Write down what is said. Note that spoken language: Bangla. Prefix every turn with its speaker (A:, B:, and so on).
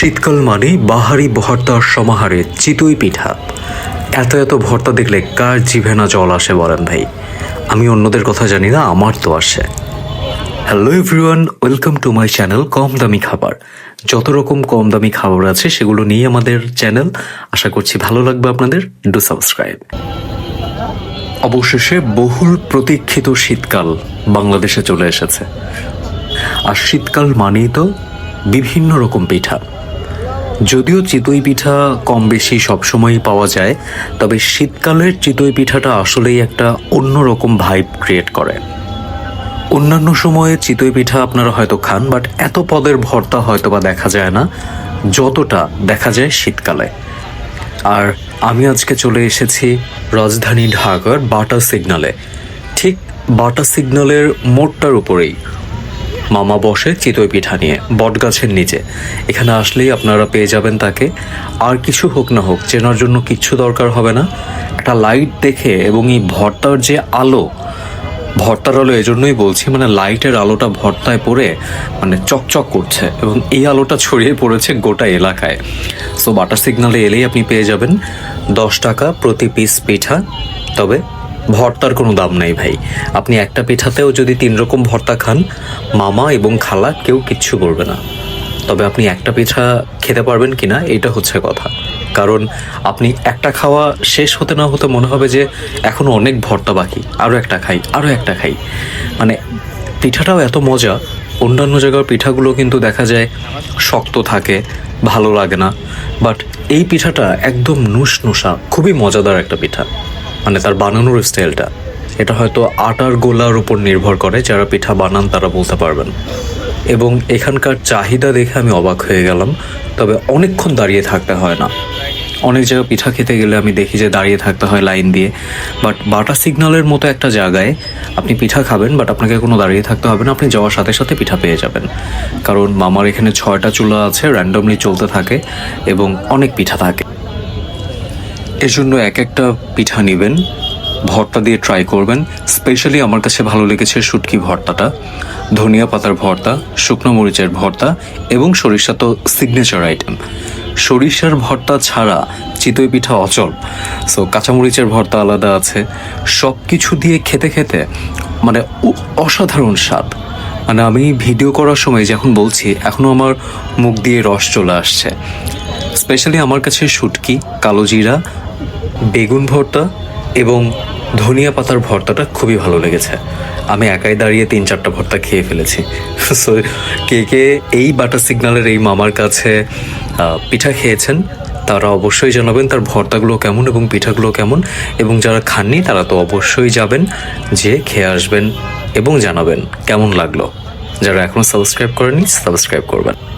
A: শীতকাল মানে বাহারি ভর্তার সমাহারে চিতই পিঠা। এত এত ভর্তা দেখলে কার জিভে না জল আসে বলেন ভাই? আমি অন্যদের কথা জানি না, আমার তো আসে। Hello everyone welcome to my channel কম দামি খাবার। যত রকম কম দামি খাবার আছে, সেগুলো নিয়ে আমাদের চ্যানেল আশা করছি ভালো লাগবে আপনাদের ডু সাবস্ক্রাইব অবশেষে বহুল প্রতীক্ষিত শীতকাল বাংলাদেশে চলে এসেছে। আর শীতকাল মানেই তো বিভিন্ন রকম পিঠা। যদিও চিতই পিঠা কম বেশি সবসময়ই পাওয়া যায়, তবে শীতকালের চিতই পিঠাটা আসলেই একটা অন্যরকম ভাইব ক্রিয়েট করে। অন্যান্য সময়ে চিতই পিঠা আপনারা হয়তো খান বাট এত পদের ভর্তা হয়তো বা দেখা যায় না, যতটা দেখা যায় শীতকালে। আর আমি আজকে চলে এসেছি রাজধানী ঢাকার বাটা সিগনালে। ঠিক বাটা সিগন্যালের মোড়টার উপরেই। মামা বসে চিতই পিঠা নিয়ে, বটগাছের নিচে। এখানে আসলেই আপনারা পেয়ে যাবেন তাকে। আর কিছু হোক না হোক, চেনার জন্য কিচ্ছু দরকার হবে না। একটা লাইট দেখে এবং এই ভর্তার যে আলো, ভর্তার আলো এজন্যই বলছি মানে লাইটের আলোটা ভর্তায় পড়ে মানে চকচক করছে এবং এই আলোটা ছড়িয়ে পড়েছে গোটা এলাকায়। সো বাটার সিগনালে এলেই আপনি পেয়ে যাবেন দশ টাকা প্রতি পিস পিঠা। তবে ভর্তার কোনো দাম নেই ভাই। আপনি একটা পিঠাতেও যদি তিন রকম ভর্তা খান, মামা এবং খালা কেউ কিচ্ছু করবে না। তবে আপনি একটা পিঠা খেতে পারবেন কিনা এটা হচ্ছে কথা। কারণ আপনি একটা খাওয়া শেষ হতে না হতে মনে হবে যে এখনও অনেক ভর্তা বাকি। আরও একটা খাই আরও একটা খাই। মানে পিঠাটাও এত মজা, অন্যান্য জায়গার পিঠাগুলো কিন্তু দেখা যায় শক্ত থাকে, ভালো লাগে না। বাট এই পিঠাটা একদম নুসনুসা খুবই মজাদার একটা পিঠা। মানে তার বানানোর স্টাইলটা এটা হয়তো আটার গোলার উপর নির্ভর করে, যারা পিঠা বানান তারা বলতে পারবেন। এবং এখানকার চাহিদা দেখে আমি অবাক হয়ে গেলাম, তবে অনেকক্ষণ দাঁড়িয়ে থাকতে হয় না। অনেক জায়গায় পিঠা খেতে গেলে আমি দেখি যে দাঁড়িয়ে থাকতে হয় লাইন দিয়ে। বাট বাটা সিগন্যালের মতো একটা জায়গায় আপনি পিঠা খাবেন, বাট আপনাকে কোনো দাঁড়িয়ে থাকতে হবে না, আপনি যাওয়ার সাথে সাথে পিঠা পেয়ে যাবেন। কারণ মামার এখানে ছয়টা চুলা আছে র্যান্ডমলি চলতে থাকে এবং অনেক পিঠা থাকে। এজন্য এক একটা পিঠা নেবেন, ভর্তা দিয়ে ট্রাই করবেন। স্পেশালি আমার কাছে ভালো লেগেছে শুটকি ভর্তাটা, ধনিয়া পাতার ভর্তা, শুকনো মরিচের ভর্তা এবং সরিষা তো সিগনেচার আইটেম সরিষার ভর্তা ছাড়া চিতই পিঠা অচল। সো কাঁচামরিচের ভর্তা আলাদা আছে। সব কিছু দিয়ে খেতে খেতে মানে অসাধারণ স্বাদ। মানে আমি ভিডিও করার সময় যখন বলছি এখনও আমার মুখ দিয়ে রস চলে আসছে। স্পেশালি আমার কাছে শুটকি, কালো জিরা বেগুন ভর্তা এবং ধনিয়া পাতার ভর্তাটা খুবই ভালো লেগেছে। আমি একাই দাঁড়িয়ে তিন চারটা ভর্তা খেয়ে ফেলেছি। সো কে কে এই বাটার সিগন্যালের এই মামার কাছে পিঠা খেয়েছেন, তারা অবশ্যই জানাবেন তার ভর্তাগুলো কেমন এবং পিঠাগুলো কেমন। এবং যারা খাননি, তারা তো অবশ্যই যাবেন, যে খেয়ে আসবেন এবং জানাবেন কেমন লাগল। যারা এখনও সাবস্ক্রাইব করেনি সাবস্ক্রাইব করবেন।